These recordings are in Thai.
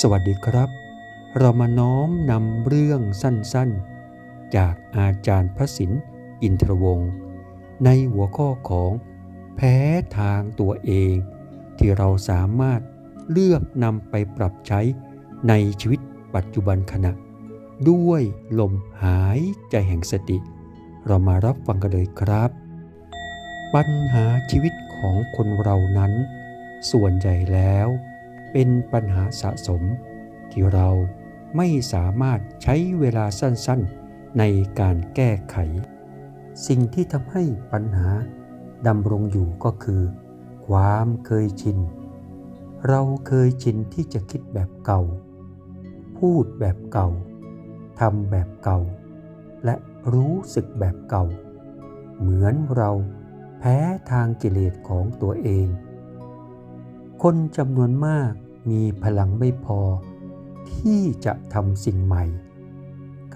สวัสดีครับ เรามาน้อมนำเรื่องสั้นๆ จากอาจารย์พระศิลป์อินทรวงศ์ในหัวข้อของแพ้ทางตัวเอง ที่เราสามารถเลือกนำไปปรับใช้ในชีวิตปัจจุบันขณะ ด้วยลมหายใจแห่งสติ เรามารับฟังกันเลยครับ ปัญหาชีวิตของคนเรานั้น ส่วนใหญ่แล้ว เป็นปัญหาสะสม ที่เราไม่สามารถใช้เวลาสั้นๆ ในการแก้ไข สิ่งที่ทำให้ปัญหาดำรงอยู่ก็คือ ความเคยชิน เราเคยชินที่จะคิดแบบเก่า พูดแบบเก่าทำแบบเก่า และรู้สึกแบบเก่า เหมือนเราแพ้ทางกิเลสของตัวเอง คนจำนวนมากมีพลังไม่พอ ที่จะทำสิ่งใหม่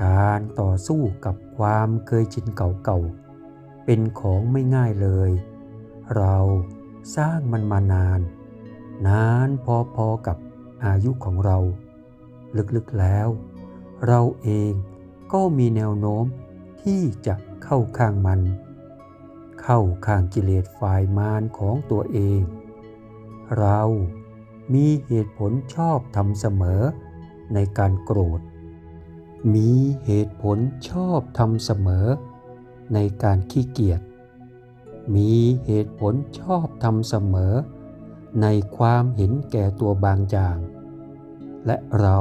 การต่อสู้กับความเคยชินเก่าๆ เป็นของไม่ง่ายเลย เราสร้างมันมานาน นานพอๆกับอายุของเรา ลึกๆแล้ว เราเองก็มีแนวโน้มที่จะเข้าข้างมัน เข้าข้างกิเลสฝ่ายมารของตัวเอง เรามีเหตุผลชอบทำเสมอในการโกรธ มีเหตุผลชอบทำเสมอในการขี้เกียจ มีเหตุผลชอบทำเสมอในความเห็นแก่ตัวบางอย่าง และเรา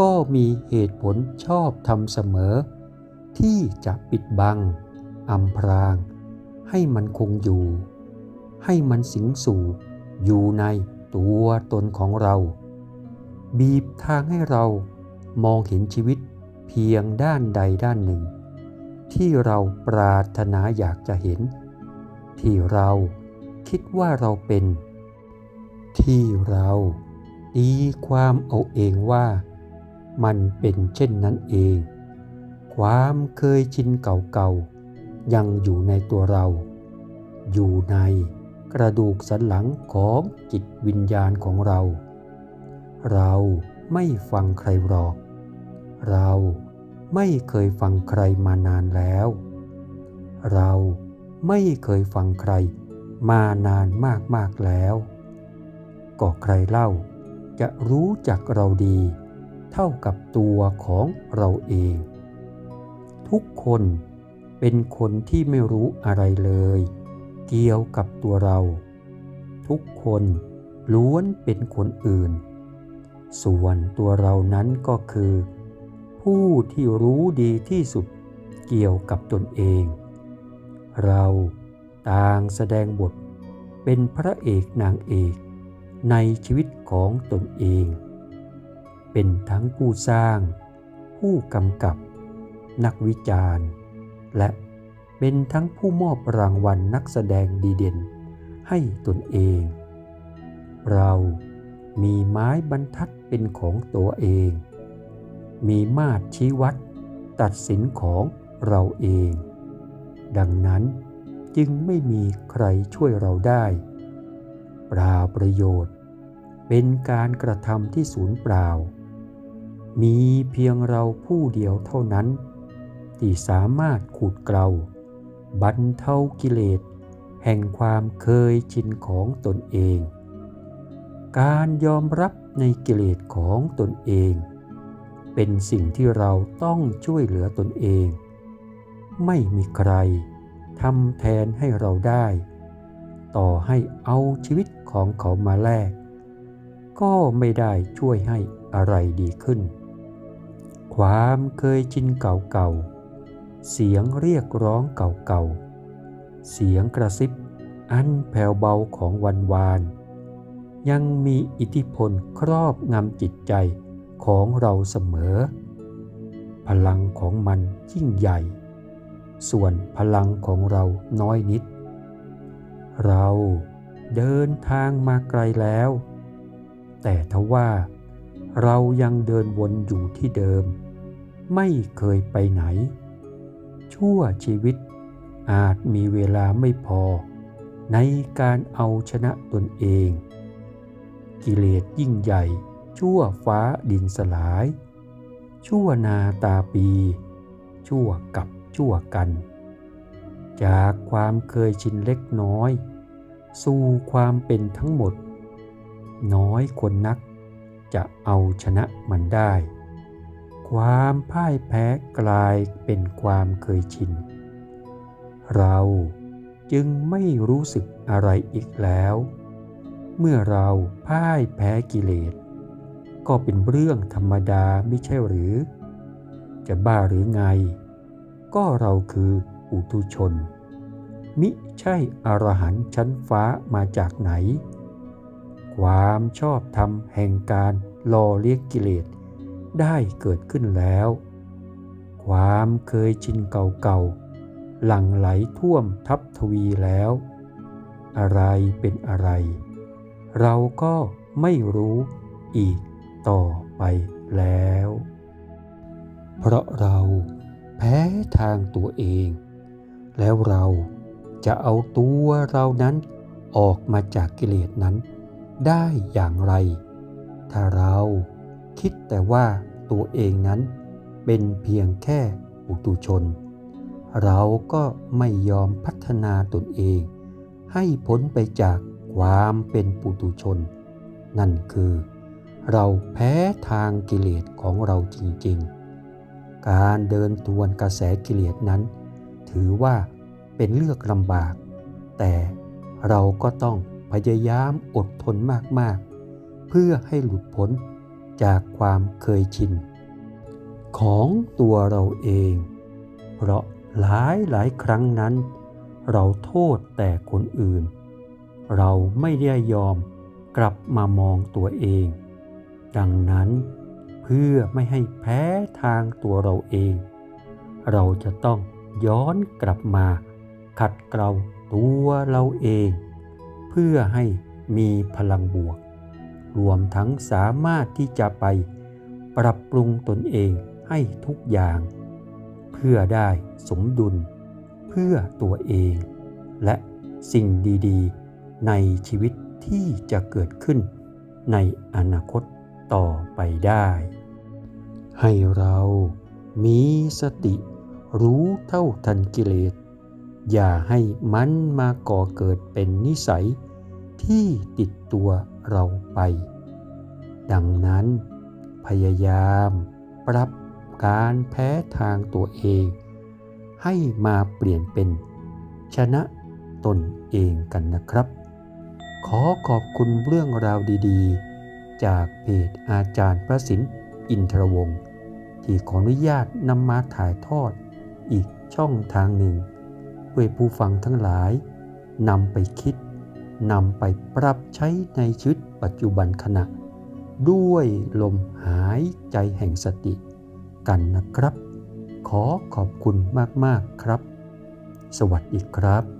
ก็มีเหตุผลชอบทำเสมอ ที่จะปิดบังอำพราง ให้มันคงอยู่ ให้มันสิงสู่ อยู่ในตัวตนของเรา บีบทางให้เรามองเห็นชีวิตเพียงด้านใดด้านหนึ่ง ที่เราปรารถนาอยากจะเห็น ที่เราคิดว่าเราเป็น ที่เราตีความเอาเองว่า มันเป็นเช่นนั้นเอง ความเคยชินเก่าๆยังอยู่ในตัวเรา อยู่ใน กระดูกสันหลังของจิตวิญญาณของเรา เราไม่ฟังใครหรอก เราไม่เคยฟังใครมานานแล้ว เราไม่เคยฟังใครมานานมากๆแล้ว ก็ใครเล่าจะรู้จักเราดี เท่ากับตัวของเราเอง ทุกคนเป็นคนที่ไม่รู้อะไรเลย เกี่ยวกับตัวเรา ทุกคนล้วนเป็นคนอื่น ส่วนตัวเรานั้นก็คือ ผู้ที่รู้ดีที่สุดเกี่ยวกับตนเอง เราต่างแสดงบทเป็นพระเอกนางเอกในชีวิตของตนเอง เป็นทั้งผู้สร้าง ผู้กำกับ นักวิจารณ์ และ เป็นทั้งผู้มอบรางวัลนักแสดงดีเด่นให้ตนเอง เรามีไม้บรรทัดเป็นของตัวเอง มีมาตรชี้วัดตัดสินของเราเอง ดังนั้นจึงไม่มีใครช่วยเราได้ปล่าประโยชน์ เป็นการกระทำที่สูญเปล่า มีเพียงเราผู้เดียวเท่านั้น ที่สามารถขูดเกลา บรรเทากิเลส แห่งความเคยชินของตนเอง การยอมรับในกิเลสของตนเอง เป็นสิ่งที่เราต้องช่วยเหลือตนเอง ไม่มีใครทำแทนให้เราได้ ต่อให้เอาชีวิตของเขามาแลก ก็ไม่ได้ช่วยให้อะไรดีขึ้น ความเคยชินเก่าๆ เสียงเรียกร้องเก่าๆ เสียงกระซิบอันแผ่วเบาของวันวาน ยังมีอิทธิพลครอบงำจิตใจของเราเสมอ พลังของมันยิ่งใหญ่ ส่วนพลังของเราน้อยนิด เราเดินทางมาไกลแล้ว แต่ทว่าเรายังเดินวนอยู่ที่เดิม ไม่เคยไปไหน ชั่วชีวิต อาจมีเวลาไม่พอ ในการเอาชนะตนเอง กิเลสยิ่งใหญ่ ชั่วฟ้าดินสลาย ชั่วนาตาปี ชั่วกับชั่วกัน จากความเคยชินเล็กน้อย สู่ความเป็นทั้งหมด น้อยคนนักจะเอาชนะมันได้ ความพ่ายแพ้กลายเป็นความเคยชิน เราจึงไม่รู้สึกอะไรอีกแล้ว เมื่อเราพ่ายแพ้กิเลส ก็เป็นเรื่องธรรมดาไม่ใช่หรือ จะบ้าหรือไง ก็เราคืออุทุชน มิใช่อรหันต์ชั้นฟ้ามาจากไหน ความชอบธรรมแห่งการรอเลี้ยงกิเลส ได้เกิดขึ้นแล้ว ความเคยชินเก่าๆ หลั่งไหลท่วมทับทวีแล้ว อะไรเป็นอะไร เราก็ไม่รู้อีกต่อไปแล้ว เพราะเราแพ้ทางตัวเอง แล้วเราจะเอาตัวเรานั้นออกมาจากกิเลสนั้นได้อย่างไร ถ้าเรา คิดแต่ว่าตัวเองนั้นเป็นเพียงแค่อุตุชน เราก็ไม่ยอมพัฒนาตนเอง ให้พ้นไปจากความเป็นปุตุชน นั่นคือ เราแพ้ทางกิเลสของเราจริงๆ การเดินทวนกระแสกิเลสนั้น ถือว่าเป็นเลือกลำบาก แต่เราก็ต้องพยายามอดทนมากๆ เพื่อให้หลุดพ้น จากความเคยชิน ของตัวเราเอง เพราะหลายหลายครั้งนั้น เราโทษแต่คนอื่น เราไม่ได้ยอมกลับมามองตัวเอง ดังนั้นเพื่อไม่ให้แพ้ทางตัวเราเอง เราจะต้องย้อนกลับมา ขัดเกลาตัวเราเอง เพื่อให้มีพลังบวก รวมทั้งสามารถที่จะไปปรับปรุงตนเองให้ทุกอย่าง เพื่อได้สมดุล เพื่อตัวเอง และสิ่งดีๆ ในชีวิตที่จะเกิดขึ้นในอนาคตต่อไปได้ ให้เรามีสติรู้เท่าทันกิเลส อย่าให้มันมาก่อเกิดเป็นนิสัยที่ติดตัว เราไป ดังนั้น พยายามปรับการแพ้ทางตัวเอง ให้มาเปลี่ยนเป็น ชนะตนเองกันนะครับ ขอขอบคุณเรื่องราวดีๆ จากเพจอาจารย์พระสินอินทรวงศ์ที่ขออนุญาตนำมาถ่ายทอดอีกช่องทางหนึ่งเพื่อผู้ฟังทั้งหลายนำไปคิด นำไปปรับใช้ในชีวิตปัจจุบันขณะ ด้วยลมหายใจแห่งสติกันนะครับ ขอขอบคุณมาก ๆ ครับ สวัสดีครับ